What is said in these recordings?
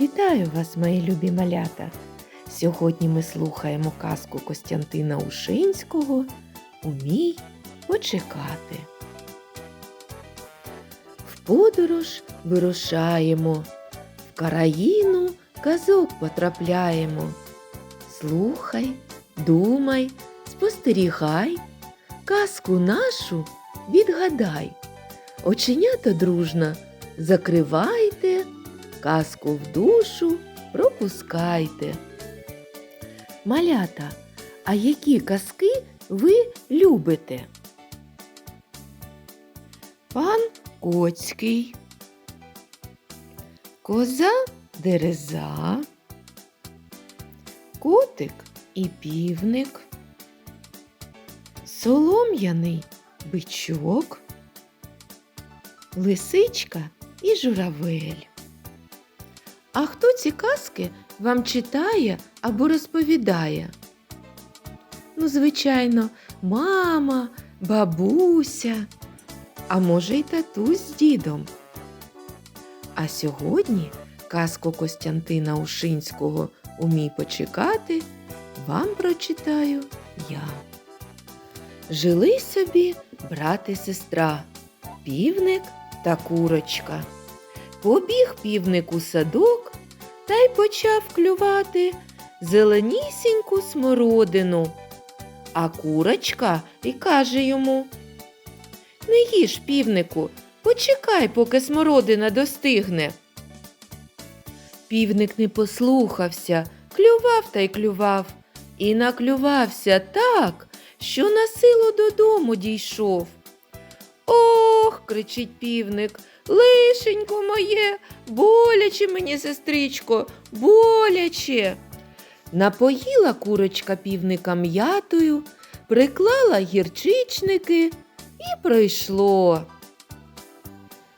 Вітаю вас, мої любі малята! Сьогодні ми слухаємо казку Костянтина Ушинського Умій почекати. В подорож вирушаємо, в країну казок потрапляємо. Слухай, думай, спостерігай, казку нашу відгадай. Оченята дружно закривайте, казку в душу пропускайте. Малята, а які казки ви любите? Пан Коцький, Коза Дереза, Котик і півник, Солом'яний бичок, Лисичка і журавель. А хто ці казки вам читає або розповідає? Ну, звичайно, мама, бабуся, а може й татусь з дідом. А сьогодні казку Костянтина Ушинського Умій почекати вам прочитаю я. Жили собі брат і сестра, півник та курочка. Побіг півник у садок та й почав клювати зеленісіньку смородину. А курочка і каже йому Не їж, півнику, почекай, поки смородина достигне. Півник не послухався, клював та й клював, і наклювався так, що на силу додому дійшов. Ох, кричить півник, лишенько моє, боляче мені, сестричко, боляче. Напоїла курочка півника м'ятою, приклала гірчичники і пройшло.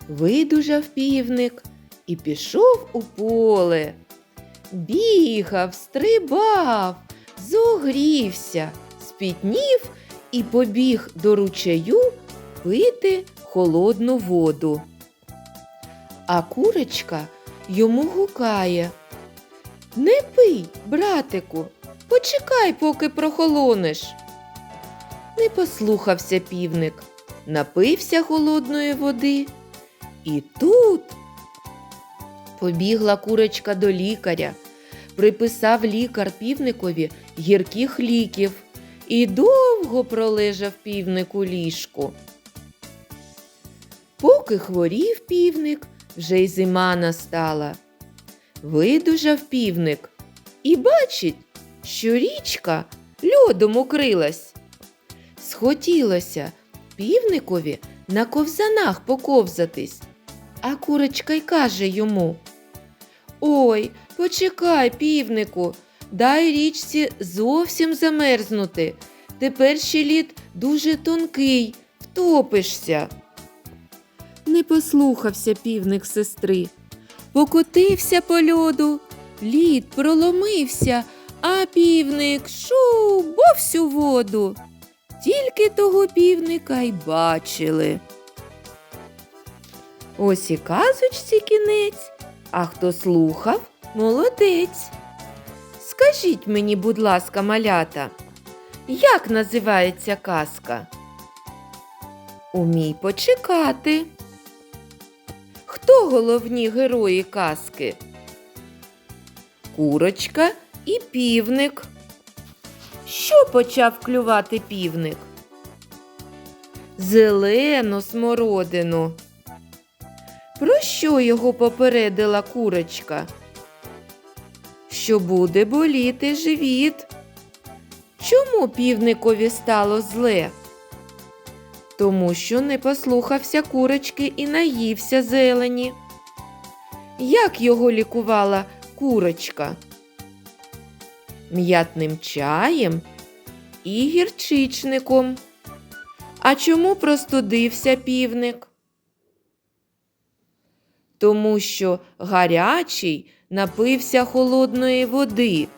Видужав півник і пішов у поле. Бігав, стрибав, зогрівся, спітнів і побіг до ручаю пити холодну воду. А курочка йому гукає. Не пий, братику, почекай, поки прохолонеш. Не послухався півник, напився холодної води. І тут побігла курочка до лікаря, приписав лікар півникові гірких ліків і довго пролежав півник у ліжку. Поки хворів півник, вже й зима настала. Видужав півник і бачить, що річка льодом укрилась. Схотілося півникові на ковзанах поковзатись, а курочка й каже йому Ой, почекай, півнику, дай річці зовсім замерзнути. Тепер ще лід дуже тонкий, втопишся. Не послухався півник сестри. Покотився по льоду, лід проломився, а півник шу, всю воду. Тільки того півника й бачили. Ось і казочці кінець, а хто слухав, молодець. Скажіть мені, будь ласка, малята, як називається казка? Умій почекати. Хто головні герої казки? Курочка і півник. Що почав клювати півник? Зелену смородину. Про що його попередила курочка? Що буде боліти живіт? Чому півникові стало зле? Тому що не послухався курочки і наївся зелені. Як його лікувала курочка? М'ятним чаєм і гірчичником. А чому простудився півник? Тому що гарячий напився холодної води.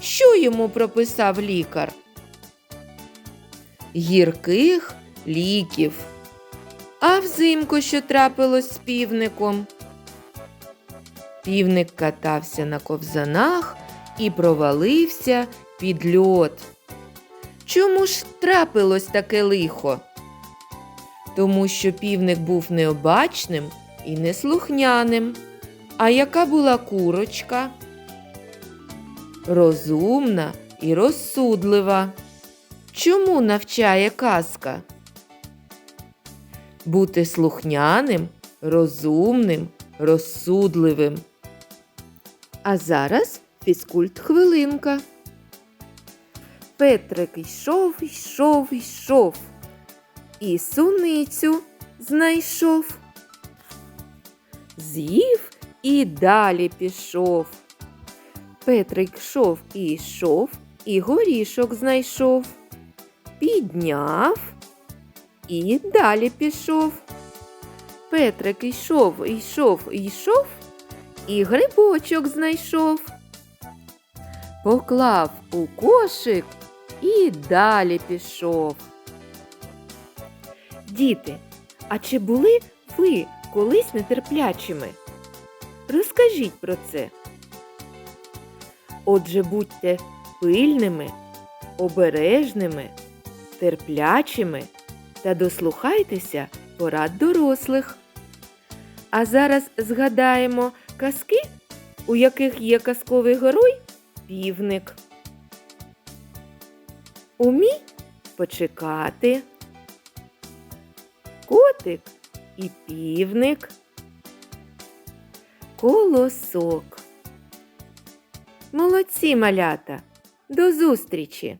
Що йому прописав лікар? Гірких ліків. А взимку що трапилось з півником? Півник катався на ковзанах і провалився під льод. Чому ж трапилось таке лихо? Тому що півник був необачним і неслухняним. А яка була курочка? Розумна і розсудлива. Чому навчає казка? Бути слухняним, розумним, розсудливим. А зараз фізкульт хвилинка. Петрик йшов, йшов, йшов. І суницю знайшов. З'їв і далі пішов. Петрик йшов і йшов, і горішок знайшов. Підняв і далі пішов. Петрик йшов, йшов, йшов, і грибочок знайшов. Поклав у кошик і далі пішов. Діти, а чи були ви колись нетерплячими? Розкажіть про це. Отже, будьте пильними, обережними, терплячими та дослухайтеся порад дорослих. А зараз згадаємо казки, у яких є казковий герой півник. Умій почекати. Котик і півник. Колосок. Молодці малята. До зустрічі!